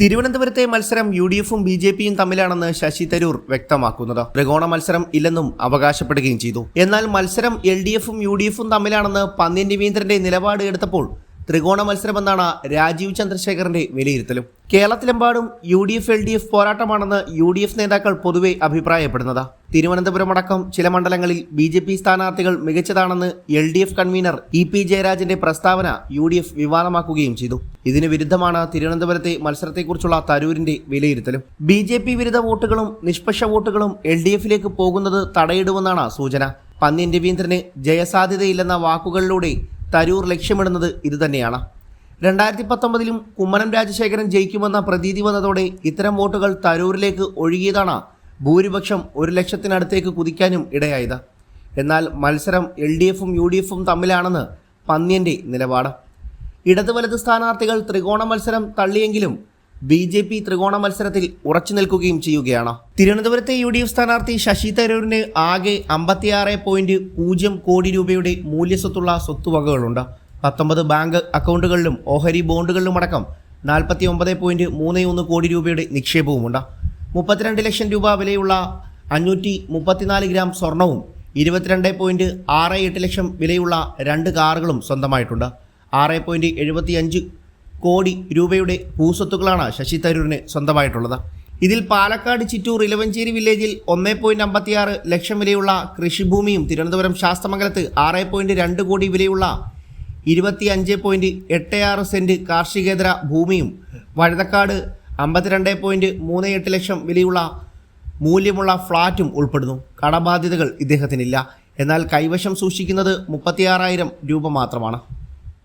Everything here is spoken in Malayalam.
തിരുവനന്തപുരത്തെ മത്സരം യു ഡി എഫും ബി ജെ പിയും തമ്മിലാണെന്ന് ശശി തരൂർ വ്യക്തമാക്കുന്നത്. ത്രികോണ മത്സരം ഇല്ലെന്നും അവകാശപ്പെടുകയും ചെയ്തു. എന്നാൽ മത്സരം എൽ ഡി എഫും യു ഡി എഫും തമ്മിലാണെന്ന് പന്ന്യൻ രവീന്ദ്രന്റെ നിലപാട് എടുത്തപ്പോൾ ത്രികോണ മത്സരമെന്നാണ് രാജീവ് ചന്ദ്രശേഖറിന്റെ വിലയിരുത്തലും. കേരളത്തിലെമ്പാടും U D F L D F പോരാട്ടമാണെന്ന് U D F നേതാക്കൾ പൊതുവെ അഭിപ്രായപ്പെടുന്നത്. തിരുവനന്തപുരം അടക്കം ചില മണ്ഡലങ്ങളിൽ ബി ജെ പി സ്ഥാനാർത്ഥികൾ മികച്ചതാണെന്ന് L D F convener E P ജയരാജന്റെ പ്രസ്താവന യു ഡി എഫ് വിവാദമാക്കുകയും ചെയ്തു. ഇതിന് വിരുദ്ധമാണ് തിരുവനന്തപുരത്തെ മത്സരത്തെക്കുറിച്ചുള്ള തരൂരിന്റെ വിലയിരുത്തലും. ബി ജെ പി വിരുദ്ധ വോട്ടുകളും നിഷ്പക്ഷ വോട്ടുകളും എൽ ഡി എഫിലേക്ക് പോകുന്നത് തടയിടുമെന്നാണ് സൂചന. പന്ന്യൻ രവീന്ദ്രന് ജയസാധ്യതയില്ലെന്ന വാക്കുകളിലൂടെ തരൂർ ലക്ഷ്യമിടുന്നത് ഇതുതന്നെയാണ്. രണ്ടായിരത്തി പത്തൊമ്പതിലും കുമ്മനം രാജശേഖരൻ ജയിക്കുമെന്ന പ്രതീതി വന്നതോടെ ഇത്തരം വോട്ടുകൾ തരൂരിലേക്ക് ഒഴുകിയതാണ് ഭൂരിപക്ഷം ഒരു ലക്ഷത്തിനടുത്തേക്ക് കുതിക്കാനും ഇടയായത്. എന്നാൽ മത്സരം എൽ ഡി എഫും യു ഡി എഫും തമ്മിലാണെന്ന് പന്ന്യന്റെ നിലപാട്. ഇടതുവലത് സ്ഥാനാർത്ഥികൾ ത്രികോണ മത്സരം തള്ളിയെങ്കിലും ബി ജെ പി ത്രികോണ മത്സരത്തിൽ ഉറച്ചു നിൽക്കുകയും ചെയ്യുകയാണ്. തിരുവനന്തപുരത്തെ യു ഡി എഫ് സ്ഥാനാർത്ഥി ശശി തരൂരിന് ആകെ അമ്പത്തിയാറ് പോയിന്റ് പൂജ്യം കോടി രൂപയുടെ മൂല്യസ്വത്തുള്ള സ്വത്തുവകകളുണ്ട്. പത്തൊമ്പത് ബാങ്ക് അക്കൗണ്ടുകളിലും ഓഹരി ബോണ്ടുകളിലും അടക്കം നാൽപ്പത്തി ഒമ്പത് പോയിന്റ് മൂന്ന് ഒന്ന് കോടി രൂപയുടെ നിക്ഷേപവുമുണ്ട്. മുപ്പത്തിരണ്ട് ലക്ഷം രൂപ വിലയുള്ള അഞ്ഞൂറ്റി മുപ്പത്തിനാല് ഗ്രാം സ്വർണവും ഇരുപത്തിരണ്ട് പോയിന്റ് ആറ് എട്ട് ലക്ഷം വിലയുള്ള രണ്ട് കാറുകളും സ്വന്തമായിട്ടുണ്ട്. ആറ് പോയിന്റ് എഴുപത്തിയഞ്ച് കോടി രൂപയുടെ ഭൂസ്വത്തുക്കളാണ് ശശി തരൂരിന് സ്വന്തമായിട്ടുള്ളത്. ഇതിൽ പാലക്കാട് ചിറ്റൂർ ഇലവഞ്ചേരി വില്ലേജിൽ ഒന്ന് പോയിന്റ് അമ്പത്തിയാറ് ലക്ഷം വിലയുള്ള കൃഷിഭൂമിയും തിരുവനന്തപുരം ശാസ്തമംഗലത്ത് ആറ് പോയിന്റ് രണ്ട് കോടി വിലയുള്ള ഇരുപത്തി അഞ്ച് പോയിന്റ് എട്ട് ആറ് സെന്റ് കാർഷികേതര ഭൂമിയും വഴുതക്കാട് അമ്പത്തിരണ്ട് പോയിന്റ് മൂന്ന് എട്ട് ലക്ഷം വിലയുള്ള മൂല്യമുള്ള ഫ്ളാറ്റും ഉൾപ്പെടുന്നു. കടബാധ്യതകൾ ഇദ്ദേഹത്തിനില്ല. എന്നാൽ കൈവശം സൂക്ഷിക്കുന്നത് മുപ്പത്തിയാറായിരം രൂപ മാത്രമാണ്.